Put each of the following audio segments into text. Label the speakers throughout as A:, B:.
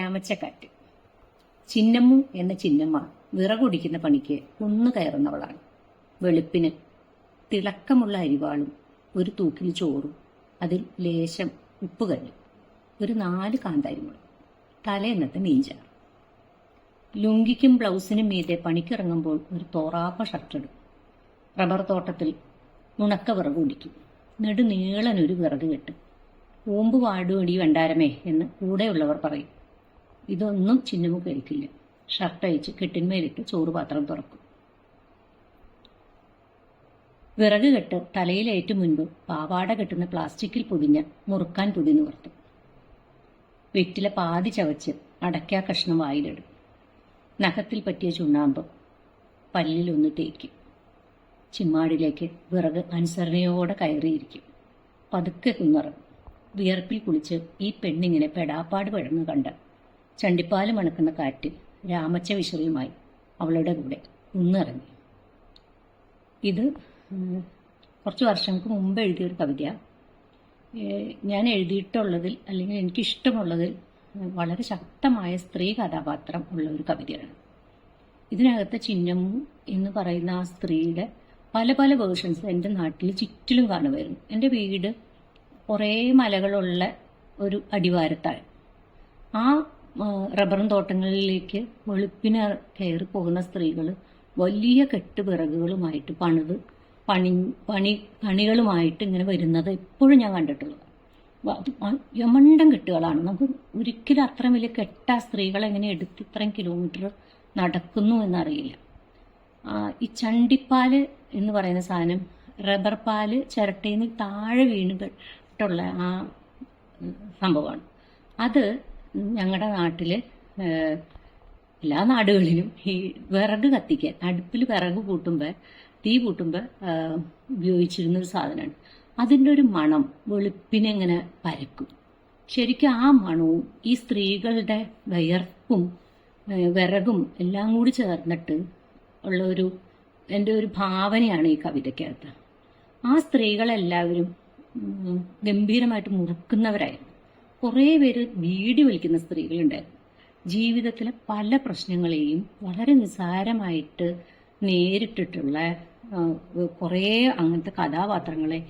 A: രാമച്ചക്കാറ്റ് ചിന്നമ്മു എന്ന ചിന്നമ്മ വിറകുടിക്കുന്ന പണിക്ക് കുന്നു കയറുന്നവളാണ്. വെളുപ്പിന് തിളക്കമുള്ള അരിവാളും ഒരു തൂക്കിൽ ചോറും അതിൽ ലേശം ഉപ്പുകല്ലും ഒരു നാല് കാന്താരിമുളക് തലേന്നത്തെ മീൻചാറ്. ലുങ്കിക്കും ബ്ലൗസിനും മീതെ പണിക്കിറങ്ങുമ്പോൾ ഒരു തോറാപ്പ ഷർട്ടിടും റബ്ബർ തോട്ടത്തിൽ ഉണക്ക വിറക് കുടിക്കും നെടുനീളനൊരു വിറക് കെട്ടും. ഓമ്പ് വാടുവടി വേണ്ടാരമേ എന്ന് കൂടെയുള്ളവർ പറയും. ഇതൊന്നും ചിന്നമു കഴിക്കില്ല ഷർട്ട് അയച്ച് കെട്ടിന്മേലിട്ട് ചോറ് പാത്രം തുറക്കും. വിറക് കെട്ട് തലയിലേറ്റു മുൻപ് പാവാട കെട്ടുന്ന പ്ലാസ്റ്റിക്കിൽ പൊതിഞ്ഞ മുറുക്കാൻ പൊതി നിവർത്തും. വെറ്റിലെ പാതി ചവച്ച് അടയ്ക്കാ കഷ്ണം വായിലിടും. നഖത്തിൽ പറ്റിയ ചുണ്ണാമ്പ് പല്ലിലൊന്ന് തേക്കും. ചിമ്മാടിലേക്ക് വിറക് അനുസരണയോടെ കയറിയിരിക്കും. പതുക്കെ കുന്നറും വിയർപ്പിൽ കുളിച്ച് ഈ പെണ്ണിങ്ങനെ പെടാപ്പാട് പെടുന്നു കണ്ട ചണ്ടിപ്പാൽ മണക്കുന്ന കാറ്റ് രാമച്ച വിശറിയുമായി അവളുടെ കൂടെ കുന്നിറങ്ങി ഇത് കുറച്ച് വർഷങ്ങൾക്ക് മുമ്പ് എഴുതിയൊരു കവിതയാണ് ഞാൻ എഴുതിയിട്ടുള്ളതിൽ അല്ലെങ്കിൽ എനിക്കിഷ്ടമുള്ളതിൽ വളരെ ശക്തമായ സ്ത്രീ കഥാപാത്രം ഉള്ള ഒരു കവിതയാണ്. ഇതിനകത്ത് ചിന്നമ്മു എന്ന് പറയുന്ന ആ സ്ത്രീയുടെ പല പല വേർഷൻസ് എന്റെ നാട്ടിൽ ചുറ്റിലും കാണുമായിരുന്നു എന്റെ വീട് കുറേ മലകളുള്ള ഒരു അടിവാരത്താണ് ആ, റബ്ബറും തോട്ടങ്ങളിലേക്ക് വെളുപ്പിന് കയറി പോകുന്ന സ്ത്രീകൾ വലിയ കെട്ട് വിറകുകളുമായിട്ട് പണിത് പണി പണി പണികളുമായിട്ട് ഇങ്ങനെ വരുന്നത് എപ്പോഴും ഞാൻ കണ്ടിട്ടുള്ളത്. യമണ്ടം കെട്ടുകളാണ്. നമുക്ക് ഒരിക്കലും അത്ര വലിയ കെട്ട സ്ത്രീകൾ എങ്ങനെ എടുത്ത് ഇത്രയും കിലോമീറ്റർ നടക്കുന്നു എന്നറിയില്ല. ഈ ചണ്ടിപ്പാൽ എന്ന് പറയുന്ന സാധനം റബ്ബർ പാൽ ചിരട്ടയിൽ നിന്ന് താഴെ വീണിട്ടുള്ള ആ സംഭവമാണ്. അത് ഞങ്ങളുടെ നാട്ടിൽ എല്ലാ നാടുകളിലും ഈ വിറക് കത്തിക്കാൻ അടുപ്പിൽ വിറക് കൂട്ടുമ്പോൾ തീ കൂട്ടുമ്പോൾ ഉപയോഗിച്ചിരുന്ന ഒരു സാധനമാണ് അതിന്റെ ഒരു മണം വെളുപ്പിനെ ഇങ്ങനെ പരക്കും. ശരിക്കും ആ മണവും ഈ സ്ത്രീകളുടെ വയർപ്പും വിറകും എല്ലാം കൂടി ചേർന്നിട്ട് ഉള്ള ഒരു എന്റെ ഒരു ഭാവനയാണ് ഈ കവിതയ്ക്കകത്ത്. ആ സ്ത്രീകളെല്ലാവരും ഗംഭീരമായിട്ട് മുറുക്കുന്നവരായിരുന്നു. കുറേ പേര് വീടി വലിക്കുന്ന സ്ത്രീകളുണ്ടായിരുന്നു ജീവിതത്തിലെ പല പ്രശ്നങ്ങളെയും വളരെ നിസ്സാരമായിട്ട് നേരിട്ടിട്ടുള്ള കുറെ അങ്ങനത്തെ കഥാപാത്രങ്ങളെ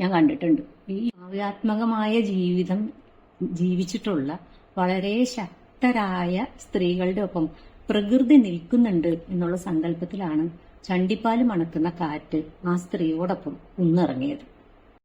A: ഞാൻ കണ്ടിട്ടുണ്ട്. ഈ കാവ്യാത്മകമായ ജീവിതം ജീവിച്ചിട്ടുള്ള വളരെ ശക്തരായ സ്ത്രീകളുടെ ഒപ്പം പ്രകൃതി നിൽക്കുന്നുണ്ട് എന്നുള്ള സങ്കല്പത്തിലാണ് ചണ്ടിപ്പാലും മണക്കുന്ന കാറ്റ് ആ സ്ത്രീയോടൊപ്പം കുന്നിറങ്ങിയത്